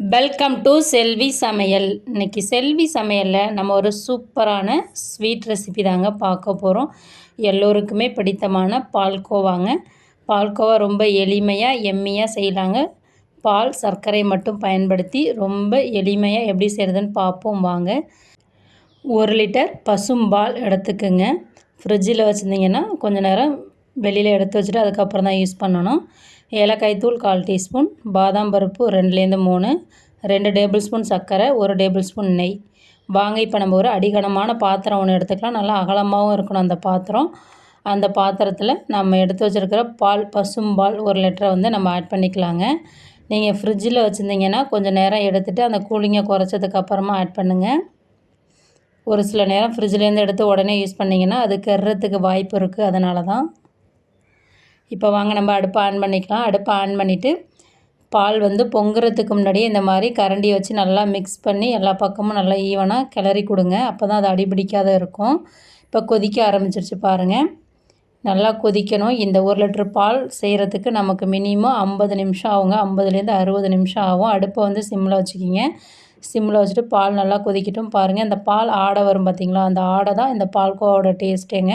Welcome to செல்வி சமையல் இன்னைக்கு செல்வி சமையலில் நம்ம ஒரு சூப்பரான ஸ்வீட் ரெசிபி தாங்க பார்க்க போகிறோம் எல்லோருக்குமே பிடித்தமான பால்கோவாங்க. பால்கோவா ரொம்ப எளிமையாக எம்மியாக செய்யலாங்க. பால் சர்க்கரை மட்டும் பயன்படுத்தி ரொம்ப எளிமையாக எப்படி செய்கிறதுன்னு பார்ப்போம் வாங்க. ஒரு லிட்டர் பசும்பால் எடுத்துக்கோங்க. ஃப்ரிட்ஜில் வச்சுருந்தீங்கன்னா கொஞ்ச நேரம் வெளியில் எடுத்து வச்சுட்டு அதுக்கப்புறம் தான் யூஸ் பண்ணணும். ஏலக்காய் தூள் கால் டீஸ்பூன் பாதாம் பருப்பு ரெண்டுலேருந்து மூணு ரெண்டு டேபிள் ஸ்பூன் சர்க்கரை ஒரு டேபிள் ஸ்பூன் நெய். வாங்க இப்போ நம்ம ஒரு அடிகனமான பாத்திரம் ஒன்று எடுத்துக்கலாம். நல்லா அகலமாகவும் இருக்கணும் அந்த பாத்திரம். அந்த பாத்திரத்தில் நம்ம எடுத்து வச்சுருக்கிற பால் பசும்பால் ஒரு லிட்டரை வந்து நம்ம ஆட் பண்ணிக்கலாங்க. நீங்கள் ஃப்ரிட்ஜில் வச்சுருந்தீங்கன்னா கொஞ்சம் நேரம் எடுத்துகிட்டு அந்த கூலிங்கை குறைச்சதுக்கப்புறமா ஆட் பண்ணுங்கள் ஒரு சில நேரம் ஃப்ரிட்ஜ்லேருந்து எடுத்து உடனே யூஸ் பண்ணிங்கன்னா அது கெடுறதுக்கு வாய்ப்பு இருக்குது அதனால தான் இப்போ வாங்க நம்ம அடுப்பை ஆன் பண்ணிக்கலாம். அடுப்பை ஆன் பண்ணிவிட்டு பால் வந்து பொங்குறதுக்கு முன்னாடியே இந்த மாதிரி கரண்டி வச்சு நல்லா மிக்ஸ் பண்ணி எல்லா பக்கமும் நல்லா ஈவனாக கிளறி கொடுங்க. அப்போ தான் அது அடிபிடிக்காத இருக்கும். இப்போ கொதிக்க ஆரம்பிச்சிருச்சு பாருங்கள் நல்லா கொதிக்கணும். இந்த ஒரு லிட்டர் பால் செய்கிறதுக்கு நமக்கு மினிமம் ஐம்பது நிமிஷம் ஆகுங்க. ஐம்பதுலேருந்து அறுபது நிமிஷம் ஆகும். அடுப்பை வந்து சிம்மில் வச்சுக்கிங்க. சிம்மில் வச்சுட்டு பால் நல்லா கொதிக்கட்டும். பாருங்கள் இந்த பால் ஆடை வரும் பார்த்திங்களா அந்த ஆடை தான் இந்த பால்கோவோட டேஸ்ட்டேங்க.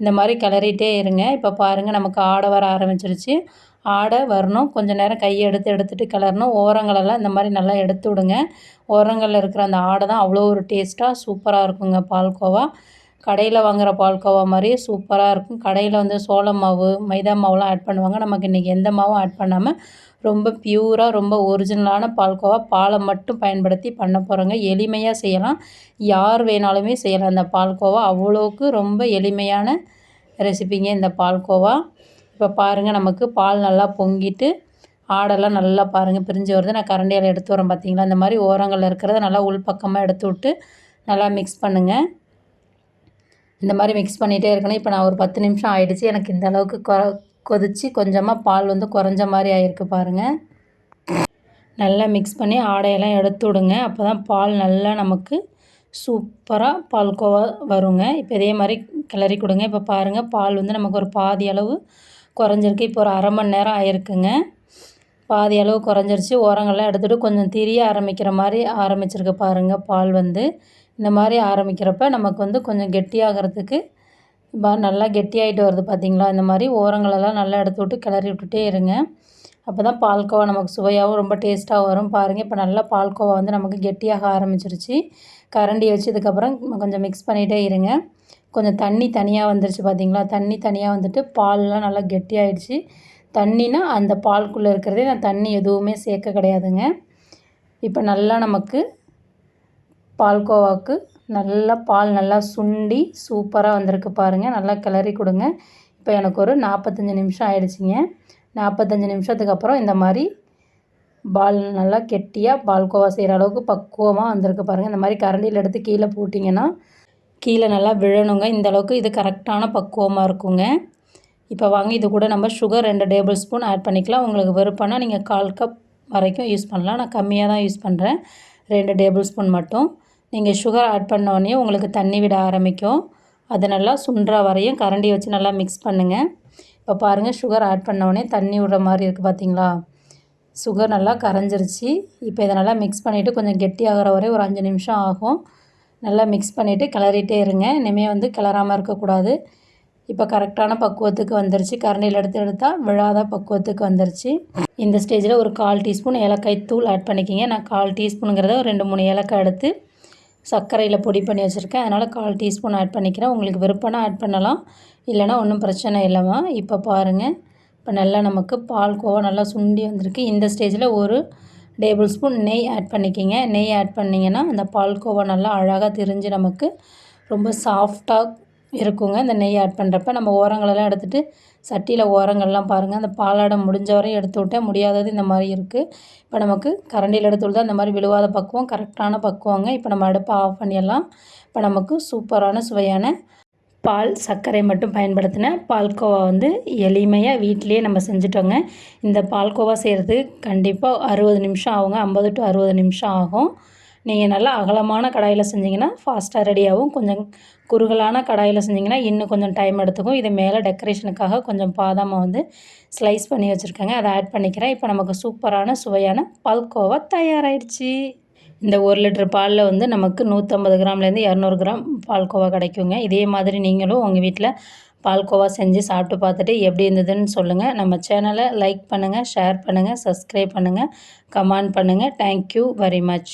இந்த மாதிரி கிளறிட்டே இருங்க. இப்போ பாருங்கள் நமக்கு ஆடை வர ஆரம்பிச்சிருச்சு. ஆடை வரணும். கொஞ்சம் நேரம் கையை எடுத்து எடுத்துகிட்டு கிளறணும். ஓரங்களெல்லாம் இந்த மாதிரி நல்லா எடுத்து விடுங்க. ஓரங்களில் இருக்கிற அந்த ஆடை தான் அவ்வளோ ஒரு டேஸ்ட்டாக சூப்பராக இருக்குங்க பால்கோவா. கடையில் வாங்குகிற பால்கோவா மாதிரியே சூப்பராக இருக்கும். கடையில் வந்து சோள மாவு மைதா மாவுலாம் ஆட் பண்ணுவாங்க. நமக்கு இன்றைக்கி எந்த மாவும் ஆட் பண்ணாமல் ரொம்ப பியூராக ரொம்ப ஒரிஜினலான பால்கோவா பாலை மட்டும் பயன்படுத்தி பண்ண போகிறோங்க எளிமையாக செய்யலாம். யார் வேணாலுமே செய்யலாம். இந்த பால்கோவா அவ்வளோக்கு ரொம்ப எளிமையான ரெசிபிங்க இந்த பால்கோவா இப்போ பாருங்கள் நமக்கு பால் நல்லா பொங்கிட்டு ஆடெல்லாம் நல்லா பாருங்கள் பிரிஞ்சு வருது. நான் கரண்டியால் எடுத்து வரேன் பார்த்தீங்களா இந்த மாதிரி ஓரங்களில் இருக்கிறத நல்லா உள் பக்கமாக எடுத்து விட்டு நல்லா மிக்ஸ் பண்ணுங்கள் இந்த மாதிரி மிக்ஸ் பண்ணிகிட்டே இருக்கணும். இப்போ நான் ஒரு பத்து நிமிஷம் ஆகிடுச்சு எனக்கு இந்த அளவுக்கு கொ கொதித்து கொஞ்சமாக பால் வந்து குறைஞ்ச மாதிரி ஆகிருக்கு பாருங்கள் நல்லா மிக்ஸ் பண்ணி ஆடையெல்லாம் எடுத்து விடுங்க. அப்போ தான் பால் நல்லா நமக்கு சூப்பராக பால்கோவா வருங்க. இப்போ இதே மாதிரி கிளறி கொடுங்க. இப்போ பாருங்கள் பால் வந்து நமக்கு ஒரு பாதி அளவு குறைஞ்சிருக்கு. இப்போ ஒரு அரை மணி நேரம் ஆயிருக்குங்க. பாதி அளவு குறைஞ்சிருச்சு. உரங்கள்லாம் எடுத்துகிட்டு கொஞ்சம் திரிய ஆரம்பிக்கிற மாதிரி ஆரம்பிச்சிருக்கு பாருங்கள் பால் வந்து. இந்த மாதிரி ஆரம்பிக்கிறப்ப நமக்கு வந்து கொஞ்சம் கெட்டியாகிறதுக்கு இப்போ நல்லா கெட்டியாகிட்டு வருது பார்த்திங்களா இந்த மாதிரி ஓரங்களெல்லாம் நல்லா எடுத்து விட்டு கிளறி விட்டுட்டே இருங்க. அப்போ தான் பால்கோவா நமக்கு சுவையாகவும் ரொம்ப டேஸ்ட்டாக வரும். பாருங்கள் இப்போ நல்லா பால்கோவா வந்து நமக்கு கெட்டியாக ஆரம்பிச்சிருச்சு. கரண்டி வச்சதுக்கப்புறம் கொஞ்சம் மிக்ஸ் பண்ணிகிட்டே இருங்க. கொஞ்சம் தண்ணி தனியாக வந்துருச்சு பார்த்திங்களா தண்ணி தனியாக வந்துட்டு பால்லாம் நல்லா கெட்டியாகிடுச்சு தண்ணினா அந்த பால்குள்ளே இருக்கிறதே நான் தண்ணி எதுவுமே சேர்க்க கிடையாதுங்க. இப்போ நல்லா நமக்கு பால்கோவாவுக்கு நல்லா பால் நல்லா சுண்டி சூப்பராக வந்திருக்கு பாருங்கள் நல்லா கிளறி கொடுங்க. இப்போ எனக்கு ஒரு நாற்பத்தஞ்சு நிமிஷம் ஆயிடுச்சிங்க. நாற்பத்தஞ்சு நிமிஷத்துக்கு அப்புறம் இந்த மாதிரி பால் நல்லா கெட்டியாக பால்கோவா செய்கிற அளவுக்கு பக்குவமாக வந்திருக்கு பாருங்கள் இந்த மாதிரி கரண்டியில் எடுத்து கீழே போட்டிங்கன்னா கீழே நல்லா விழணுங்க. இந்த அளவுக்கு இது கரெக்டான பக்குவமாக இருக்குங்க. இப்போ வாங்க இது கூட நம்ம சுகர் ரெண்டு டேபிள் ஸ்பூன் ஆட் பண்ணிக்கலாம். உங்களுக்கு விருப்பம்னா நீங்கள் கால் கப் வரைக்கும் யூஸ் பண்ணலாம். நான் கம்மியாக தான் யூஸ் பண்ணுறேன் ரெண்டு டேபிள் ஸ்பூன் மட்டும். நீங்கள் சுகர் ஆட் பண்ணோடனே உங்களுக்கு தண்ணி விட ஆரம்பிக்கும். அதை நல்லா சுண்டுற வரையும் கரண்டி வச்சு நல்லா மிக்ஸ் பண்ணுங்கள் இப்போ பாருங்கள் சுகர் ஆட் பண்ணோடனே தண்ணி விடுற மாதிரி இருக்குது பார்த்தீங்களா சுகர் நல்லா கரைஞ்சிருச்சு. இப்போ இதை நல்லா மிக்ஸ் பண்ணிவிட்டு கொஞ்சம் கெட்டியாகிற வரை ஒரு அஞ்சு நிமிஷம் ஆகும். நல்லா மிக்ஸ் பண்ணிவிட்டு கிளறிட்டே இருங்க. இனிமேல் வந்து கிளறாமல் இருக்கக்கூடாது இப்போ கரெக்டான பக்குவத்துக்கு வந்துருச்சு. கரண்டியில் எடுத்து எடுத்தால் விழாத பக்குவத்துக்கு வந்துருச்சு. இந்த ஸ்டேஜில் ஒரு கால் டீஸ்பூன் ஏலக்காய் தூள் ஆட் பண்ணிக்கிங்க. நான் கால் டீஸ்பூனுங்கிறத ஒரு ரெண்டு மூணு ஏலக்காய் எடுத்து சர்க்கரையில் பொடி பண்ணி வச்சுருக்கேன். அதனால் கால் டீஸ்பூன் ஆட் பண்ணிக்கிறேன். உங்களுக்கு விருப்பம்னா ஆட் பண்ணலாம். இல்லைனா ஒன்றும் பிரச்சனை இல்லைம்மா. இப்போ பாருங்கள் இப்போ நல்லா நமக்கு பால் கோவா நல்லா சுண்டி வந்திருக்கு. இந்த ஸ்டேஜில் ஒரு டேபிள் ஸ்பூன் நெய் ஆட் பண்ணிக்கிங்க. நெய் ஆட் பண்ணிங்கன்னா அந்த பால் கோவா நல்லா அழகாக திரிஞ்சு நமக்கு ரொம்ப சாஃப்டாக இருக்குங்க. இந்த நெய் ஆட் பண்ணுறப்ப நம்ம ஓரங்களெல்லாம் எடுத்துகிட்டு சட்டியில் ஓரங்கள்லாம் பாருங்கள் அந்த பாலாடம் முடிஞ்ச வரையும் எடுத்து விட்டேன் முடியாதது இந்த மாதிரி இருக்குது இப்போ நமக்கு கரண்டியில் எடுத்து விட்டு அந்த மாதிரி விழுவாத பக்குவம் கரெக்டான பக்குவங்க. இப்போ நம்ம அடுப்பை ஆஃப் பண்ணிடலாம். இப்போ நமக்கு சூப்பரான சுவையான பால் சர்க்கரை மட்டும் பயன்படுத்தின பால்கோவா வந்து எளிமையாக வீட்டிலேயே நம்ம செஞ்சுட்டோங்க. இந்த பால்கோவா செய்கிறது கண்டிப்பாக அறுபது நிமிஷம் ஆகுங்க. ஐம்பது டு அறுபது நிமிஷம் ஆகும். நீங்கள் நல்லா அகலமான கடாயில் செஞ்சிங்கன்னா ஃபாஸ்ட்டாக ரெடியாகவும் கொஞ்சம் குறுகலான கடாயில் செஞ்சிங்கன்னா இன்னும் கொஞ்சம் டைம் எடுத்துக்கும். இது மேலே டெக்கரேஷனுக்காக கொஞ்சம் பாதாமை வந்து ஸ்லைஸ் பண்ணி வச்சுருக்காங்க. அதை ஆட் பண்ணிக்கிறேன். இப்போ நமக்கு சூப்பரான சுவையான பால்கோவா தயாராகிடுச்சு இந்த ஒரு லிட்டர் பாலில் வந்து நமக்கு நூற்றம்பது கிராம்லேருந்து இரநூறு கிராம் பால்கோவா கிடைக்குங்க. இதே மாதிரி நீங்களும் உங்கள் வீட்டில் பால்கோவா செஞ்சு சாப்பிட்டு பார்த்துட்டு எப்படி இருந்ததுன்னு சொல்லுங்கள் நம்ம சேனலை லைக் பண்ணுங்கள் ஷேர் பண்ணுங்கள் சப்ஸ்கிரைப் பண்ணுங்கள் கமெண்ட் பண்ணுங்கள் தேங்க்யூ வெரி மச்